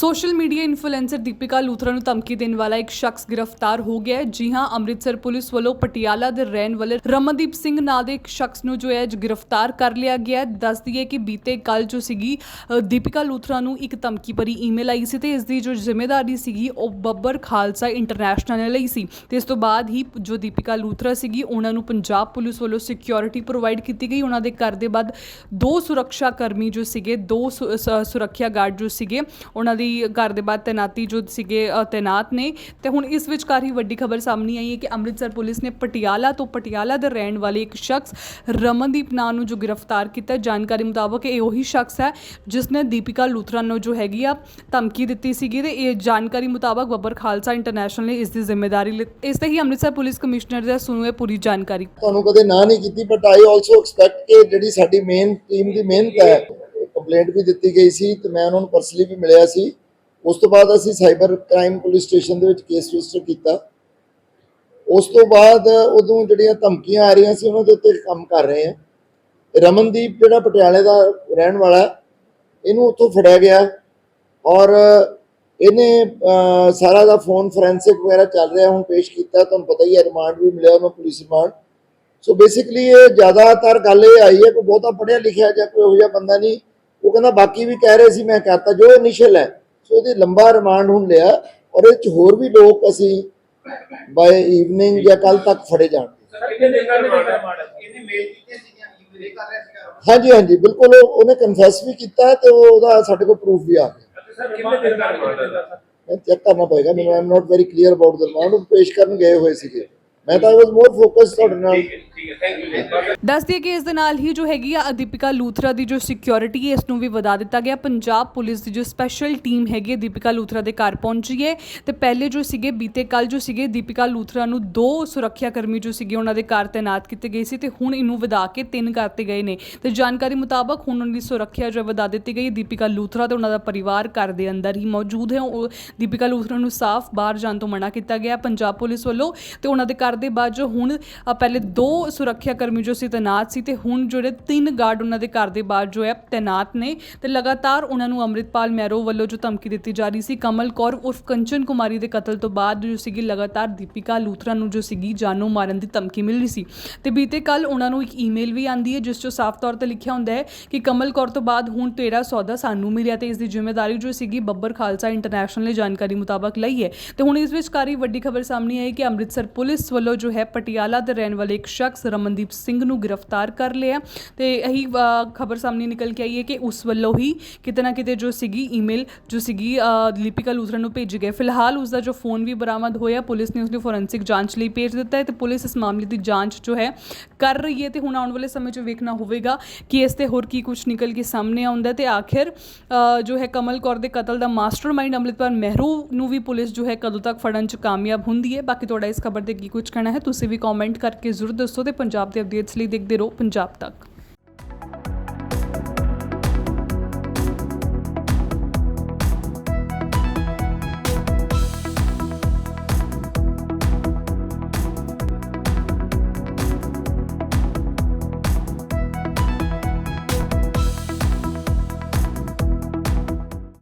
Social media influencer Deepika Luthra ਨੂੰ ਧਮਕੀ ਦੇਣ ਵਾਲਾ ਇੱਕ ਸ਼ਖਸ ਗ੍ਰਿਫਤਾਰ ਹੋ ਗਿਆ ਹੈ। ਜੀ ਹਾਂ, ਅੰਮ੍ਰਿਤਸਰ ਪੁਲਿਸ ਵੱਲੋਂ ਪਟਿਆਲਾ ਦੇ ਰਹਿਣ ਵਾਲੇ ਰਮਨਦੀਪ ਸਿੰਘ ਨਾਂ ਦੇ ਇੱਕ ਸ਼ਖਸ ਨੂੰ ਜੋ ਹੈ ਗ੍ਰਿਫਤਾਰ ਕਰ ਲਿਆ ਗਿਆ ਹੈ। ਦੱਸ ਦਈਏ ਕਿ ਬੀਤੇ ਕੱਲ ਜੋ ਸੀਗੀ ਦੀਪਿਕਾ ਲੂਥਰਾ ਨੂੰ ਇੱਕ ਧਮਕੀ ਭਰੀ ਈਮੇਲ ਆਈ ਸੀ ਤੇ ਇਸ ਦੀ ਜੋ ਜ਼ਿੰਮੇਵਾਰੀ ਸੀਗੀ, ਉਹ ਬੱਬਰ ਖਾਲਸਾ ਇੰਟਰਨੈਸ਼ਨਲ ਲਈ ਸੀ। ਤੇ ਇਸ ਤੋਂ ਬਾਅਦ ਹੀ ਜੋ ਦੀਪਿਕਾ ਲੂਥਰਾ ਸੀਗੀ, ਉਹਨਾਂ ਨੂੰ ਪੰਜਾਬ ਪੁਲਿਸ ਵੱਲੋਂ ਸਿਕਿਉਰਿਟੀ ਪ੍ਰੋਵਾਈਡ ਕੀਤੀ ਗਈ। ਉਹਨਾਂ ਦੇ ਘਰ ਦੇ ਬਾਅਦ ਦੋ ਸੁਰੱਖਿਆ ਕਰਮੀ ਜੋ ਸੀਗੇ, ਦੋ ਸ- ਸੁਰੱਖਿਆ ਗਾਰਡ ਜੋ ਸੀਗੇ, ਉਹਨਾਂ ਦੀ ਘਰ ਦੇ ਬਾਅਦ ਤੈਨਾਤੀ ਜੋ ਸੀਗੇ ਤੈਨਾਤ ਨੇ। ਤੇ ਹੁਣ ਇਸ ਵਿਚਕਾਰ ਹੀ ਵੱਡੀ ਖਬਰ ਸਾਹਮਣੇ ਆਈ ਹੈ ਕਿ ਅੰਮ੍ਰਿਤਸਰ ਪੁਲਿਸ ਨੇ ਪਟਿਆਲਾ ਤੋਂ ਪਟਿਆਲਾ ਦੇ ਰਹਿਣ ਵਾਲੇ ਇੱਕ ਸ਼ਖਸ ਰਮਨਦੀਪ ਨਾਂ ਨੂੰ ਜੋ ਗ੍ਰਿਫਤਾਰ ਕੀਤਾ ਜਾਣਕਾਰੀ ਮੁਤਾਬਕ ਇਹ ਉਹੀ ਸ਼ਖਸ ਹੈ ਜਿਸ ਨੇ ਦੀਪਿਕਾ ਲੂਥਰਾ ਨੂੰ ਜੋ ਹੈਗੀ ਆ, ਧਮਕੀ ਦਿੱਤੀ ਸੀਗੀ ਤੇ ਇਹ ਜਾਣਕਾਰੀ ਮੁਤਾਬਕ ਬੱਬਰ ਖਾਲਸਾ ਇੰਟਰਨੈਸ਼ਨਲ ਨੇ ਇਸ ਦੀ ਜ਼ਿੰਮੇਵਾਰੀ ਇਸ ਤੇ ਹੀ ਅੰਮ੍ਰਿਤਸਰ ਪੁਲਿਸ ਕਮਿਸ਼ਨਰ ਦੇ ਸੁਣੋ ਇਹ ਪੂਰੀ ਜਾਣਕਾਰੀ। ਤੁਹਾਨੂੰ ਕਦੇ ਨਾ ਨਹੀਂ ਕੀਤੀ ਬਟ ਆਈ ਆਲਸੋ ਐਕਸਪੈਕਟ ਕਿ ਜਿਹੜੀ ਸਾਡੀ ਮੇਨ ਟੀਮ ਦੀ ਮਿਹਨਤ ਹੈ ਕੰਪਲੇਂਟ ਵੀ ਦਿੱਤੀ ਗਈ ਸੀ ਤੇ ਮੈਂ ਉਹਨਾਂ ਨੂੰ ਪਰਸਨਲੀ ਵੀ ਮਿਲਿਆ ਸੀ। ਉਸ ਤੋਂ ਬਾਅਦ ਅਸੀਂ ਸਾਈਬਰ ਕ੍ਰਾਈਮ ਪੁਲਿਸ ਸਟੇਸ਼ਨ ਦੇ ਵਿੱਚ ਕੇਸ ਰਜਿਸਟਰ ਕੀਤਾ। ਉਸ ਤੋਂ ਬਾਅਦ ਉਦੋਂ ਜਿਹੜੀਆਂ ਧਮਕੀਆਂ ਆ ਰਹੀਆਂ ਸੀ, ਉਹਨਾਂ ਦੇ ਉੱਤੇ ਕੰਮ ਕਰ ਰਹੇ ਹਾਂ। ਰਮਨਦੀਪ ਜਿਹੜਾ ਪਟਿਆਲੇ ਦਾ ਰਹਿਣ ਵਾਲਾ, ਇਹਨੂੰ ਉੱਥੋਂ ਫੜਿਆ ਗਿਆ ਔਰ ਇਹਨੇ ਸਾਰਾ ਦਾ ਫੋਨ ਫੋਰੈਂਸਿਕ ਵਗੈਰਾ ਚੱਲ ਰਿਹਾ, ਹੁਣ ਪੇਸ਼ ਕੀਤਾ। ਤੁਹਾਨੂੰ ਪਤਾ ਹੀ ਹੈ, ਰਿਮਾਂਡ ਵੀ ਮਿਲਿਆ ਉਹਨੂੰ ਪੁਲਿਸ ਰਿਮਾਂਡ। ਸੋ ਬੇਸਿਕਲੀ ਇਹ ਜ਼ਿਆਦਾਤਰ ਗੱਲ ਇਹ ਆਈ ਹੈ ਕਿ ਬਹੁਤਾ ਪੜ੍ਹਿਆ ਲਿਖਿਆ ਜਾਂ ਕੋਈ ਇਹੋ ਜਿਹਾ ਬੰਦਾ ਨਹੀਂ। ਉਹ ਕਹਿੰਦਾ ਬਾਕੀ ਵੀ ਕਹਿ ਰਹੇ ਸੀ ਮੈਂ ਕਹਤਾ ਜੋ ਇਨੀਸ਼ੀਅਲ ਹੈ ਸੋ ਇਹਦੀ ਲੰਬਾ ਰਿਮਾਂਡ ਹੁਣ ਲਿਆ ਔਰ ਇਹ ਚ ਹੋਰ ਵੀ ਲੋਕ ਅਸੀਂ ਬਾਏ ਈਵਨਿੰਗ ਜਾਂ ਕੱਲ ਤੱਕ ਫੜੇ ਜਾਣਗੇ। ਹਾਂਜੀ ਹਾਂਜੀ ਬਿਲਕੁਲ ਉਹ- ਉਹਨੇ ਕਨਫੈਸ ਵੀ ਕੀਤਾ ਤੇ ਉਹ- ਉਹਦਾ ਸਾਡੇ ਕੋਲ ਪ੍ਰੂਫ ਵੀ ਆ ਗਿਆ। ਚੈੱਕ ਕਰਨਾ ਪਏਗਾ ਮੈਨੂੰ I am not very clear about the remand ਉਹ ਪੇਸ਼ ਕਰਨ ਗਏ ਹੋਏ ਸੀਗੇ। ਮੈਂ ਤਾਂ ਆਈ ਵਾਸ ਮੋਰ ਫੋਕਸਡ ਤੁਹਾਡੇ ਨਾਲ ਠੀਕ ਦੱਸ ਦਈਏ ਕਿ ਇਸ ਦੇ ਨਾਲ ਹੀ ਜੋ ਹੈਗੀ ਆ ਦੀਪਿਕਾ ਲੂਥਰਾ ਦੀ ਜੋ ਸਿਕਿਉਰਿਟੀ ਹੈ, ਇਸ ਨੂੰ ਵੀ ਵਧਾ ਦਿੱਤਾ ਗਿਆ। ਪੰਜਾਬ ਪੁਲਿਸ ਦੀ ਜੋ ਸਪੈਸ਼ਲ ਟੀਮ ਹੈਗੀ ਹੈ, ਦੀਪਿਕਾ ਲੂਥਰਾ ਦੇ ਘਰ ਪਹੁੰਚੀ ਹੈ। ਤੇ ਪਹਿਲੇ ਜੋ ਸੀਗੇ, ਬੀਤੇ ਕੱਲ ਜੋ ਸੀਗੇ, ਦੀਪਿਕਾ ਲੂਥਰਾ ਨੂੰ ਦੋ ਸੁਰੱਖਿਆ ਕਰਮੀ ਜੋ ਸੀਗੇ, ਉਹਨਾਂ ਦੇ ਘਰ ਤੈਨਾਤ ਕੀਤੇ ਗਏ ਸੀ ਤੇ ਹੁਣ ਇਹਨੂੰ ਵਧਾ ਕੇ ਤਿੰਨ ਕਰਤੇ ਗਏ ਨੇ। ਤੇ ਜਾਣਕਾਰੀ ਮੁਤਾਬਕ ਹੁਣ ਉਹਨਾਂ ਦੀ ਸੁਰੱਖਿਆ ਜੋ ਵਧਾ ਦਿੱਤੀ ਗਈ। ਹੈ। ਦੀਪਿਕਾ ਲੂਥਰਾ ਤੇ ਉਹਨਾਂ ਦਾ ਪਰਿਵਾਰ ਘਰ ਦੇ ਅੰਦਰ ਹੀ ਮੌਜੂਦ ਹੈ। ਉਹ ਦੀਪਿਕਾ ਲੂਥਰਾ ਨੂੰ ਸਾਫ਼ ਬਾਹਰ ਜਾਣ ਤੋਂ ਮਨਾ ਕੀਤਾ ਗਿਆ ਪੰਜਾਬ ਪੁਲਿਸ ਵੱਲੋਂ ਤੇ ਉਹਨਾਂ ਦੇ ਘਰ ਦੇ ਬਾਅਦ ਜੋ ਹੁਣ ਪਹਿਲੇ ਦੋ ਸੁਰੱਖਿਆ ਕਰਮੀ ਜੋ ਸੀ ਤੈਨਾਤ ਸੀ ਤੇ ਹੁਣ ਜਿਹੜੇ ਤਿੰਨ ਗਾਰਡ ਉਹਨਾਂ ਦੇ ਘਰ ਦੇ ਬਾਹਰ ਜੋ ਹੈ ਤੈਨਾਤ ਨੇ ਤੇ ਲਗਾਤਾਰ ਉਹਨਾਂ ਨੂੰ ਅੰਮ੍ਰਿਤਪਾਲ ਮੈਰੋ ਵੱਲੋਂ ਜੋ ਧਮਕੀ ਦਿੱਤੀ ਜਾ ਰਹੀ ਸੀ, ਕਮਲ ਕੌਰ ਉਰਫ ਕੰਚਨ ਕੁਮਾਰੀ ਦੇ ਕਤਲ ਤੋਂ ਬਾਅਦ ਜੋ ਸੀਗੀ ਲਗਾਤਾਰ ਦੀਪਿਕਾ ਲੂਥਰਾ ਨੂੰ ਜੋ ਸੀਗੀ ਜਾਨੋਂ ਮਾਰਨ ਦੀ ਧਮਕੀ ਮਿਲ ਰਹੀ ਸੀ। ਤੇ ਬੀਤੇ ਕੱਲ ਉਹਨਾਂ ਨੂੰ ਇੱਕ ਈਮੇਲ ਵੀ ਆਂਦੀ ਹੈ, ਜਿਸ 'ਚ ਸਾਫ਼ ਤੌਰ ਤੇ ਲਿਖਿਆ ਹੁੰਦਾ ਹੈ ਕਿ ਕਮਲ ਕੌਰ ਤੋਂ ਬਾਅਦ ਹੁਣ ਤੇਰਾ ਸੌਦਾ ਸਾਨੂੰ ਮਿਲਿਆ ਤੇ ਇਸ ਦੀ ਜ਼ਿੰਮੇਵਾਰੀ ਜੋ ਸੀਗੀ ਬੱਬਰ ਖਾਲਸਾ ਇੰਟਰਨੈਸ਼ਨਲ ਨੇ ਜਾਣਕਾਰੀ ਮੁਤਾਬਕ ਲਈ ਹੈ। ਤੇ ਹੁਣ ਇਸ ਵਿੱਚ ਕਾਰੀ ਵੱਡੀ ਖਬਰ ਸਾਹਮਣੇ ਆਈ ਕਿ ਅੰਮ੍ਰਿਤਸਰ ਪੁਲਿਸ ਵੱਲੋਂ ਜੋ ਹੈ ਪਟਿਆਲਾ ਦੇ ਰਹਿਣ ਵਾਲੇ ਇੱਕ ਸ਼ਖਸ ਰਮਨਦੀਪ ਸਿੰਘ ਨੂੰ ਗ੍ਰਿਫਤਾਰ ਕਰ ਲਿਆ ਤੇ ਇਹੀ ਖਬਰ ਸਾਹਮਣੇ ਨਿਕਲ ਕੇ ਆਈ ਹੈ ਕਿ ਉਸ ਵੱਲੋਂ ਹੀ ਕਿਤੇ ਨਾ ਕਿਤੇ ਜੋ ਸੀਗੀ ਈਮੇਲ ਜੋ ਸੀਗੀ ਅ, ਲਿਪਿਕਾ ਲੂਥਰਾ ਨੂੰ ਭੇਜੀ ਗਈ ਫਿਲਹਾਲ ਉਸ ਦਾ ਜੋ ਫੋਨ ਵੀ ਬਰਾਮਦ ਹੋਇਆ ਪੁਲਿਸ ਨੇ ਉਸ ਨੂੰ ਫੋਰੈਂਸਿਕ ਜਾਂਚ ਲਈ ਭੇਜ ਦਿੱਤਾ ਹੈ ਤੇ ਪੁਲਿਸ ਇਸ ਮਾਮਲੇ ਦੀ ਜਾਂਚ ਜੋ ਹੈ ਕਰ ਰਹੀ ਹੈ ਤੇ ਹੁਣ ਆਉਣ ਵਾਲੇ ਸਮੇਂ 'ਚ ਵੇਖਣਾ ਹੋਵੇਗਾ ਕਿ ਇਸ ਤੇ ਹੋਰ ਕੀ ਕੁਝ ਨਿਕਲ ਕੇ ਸਾਹਮਣੇ ਆਉਂਦਾ ਹੈ ਤੇ ਆਖਿਰ ਜੋ ਹੈ ਕਮਲ ਕੌਰ ਦੇ ਕਤਲ ਦਾ ਮਾਸਟਰਮਾਈਂਡ ਅੰਮ੍ਰਿਤਪਾਲ ਮਹਿਰੂ ਨੂੰ ਵੀ ਪੁਲਿਸ ਜੋ ਹੈ ਕਦੋਂ ਤੱਕ ਫੜਨ 'ਚ ਕਾਮਯਾਬ ਹੁੰਦੀ ਹੈ। ਬਾਕੀ ਤੁਹਾਡਾ ਇਸ ਖਬਰ ਤੇ ਕੀ ਕੁਝ ਕਹਿਣਾ ਹੈ ਤੁਸੀਂ ਵੀ ਕਮੈਂਟ ਕਰਕੇ ਜ਼ਰੂਰ ਦੱਸੋ ਤੇ ਪੰਜਾਬ ਦੇ ਅਪਡੇਟਸ ਲਈ ਦੇਖਦੇ ਰਹੋ ਪੰਜਾਬ ਤੱਕ।